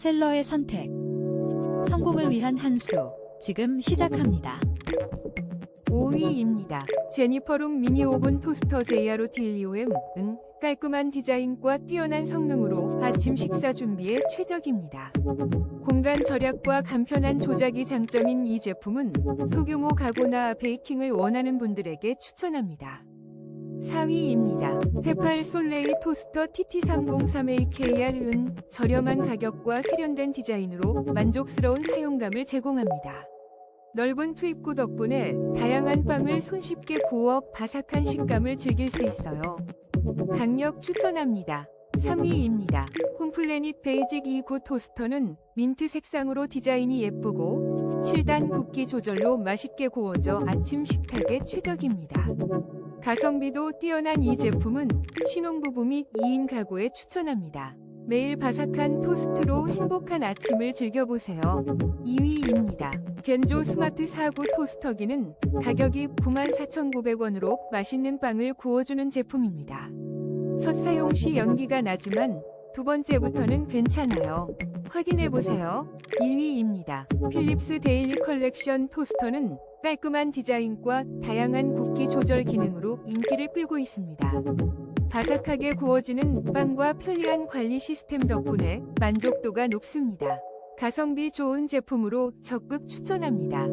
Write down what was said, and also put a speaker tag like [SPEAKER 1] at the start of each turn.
[SPEAKER 1] 셀러의 선택. 성공을 위한 한 수. 지금 시작합니다.
[SPEAKER 2] 5위입니다. 제니퍼룸 미니 오븐 토스터 JRO 딜리오엠 은 깔끔한 디자인과 뛰어난 성능으로 아침 식사 준비에 최적입니다. 공간 절약과 간편한 조작이 장점인 이 제품은 소규모 가구나 베이킹을 원하는 분들에게 추천합니다. 4위입니다. 테팔 솔레이 토스터 TT303AKR은 저렴한 가격과 세련된 디자인으로 만족스러운 사용감을 제공합니다. 넓은 투입구 덕분에 다양한 빵을 손쉽게 구워 바삭한 식감을 즐길 수 있어요. 강력 추천합니다. 3위입니다. 홈플래닛 베이직 2구 토스터는 민트 색상으로 디자인이 예쁘고 7단 굽기 조절로 맛있게 구워져 아침 식탁에 최적입니다. 가성비도 뛰어난 이 제품은 신혼부부 및 2인 가구에 추천합니다. 매일 바삭한 토스트로 행복한 아침을 즐겨보세요. 2위입니다. 겐조 스마트 4구 토스터기는 가격이 94,900원으로 맛있는 빵을 구워주는 제품입니다. 첫 사용 시 연기가 나지만 두 번째부터는 괜찮아요. 확인해보세요. 1위입니다. 필립스 데일리 컬렉션 토스터는 깔끔한 디자인과 다양한 굽기 조절 기능으로 인기를 끌고 있습니다. 바삭하게 구워지는 빵과 편리한 관리 시스템 덕분에 만족도가 높습니다. 가성비 좋은 제품으로 적극 추천합니다.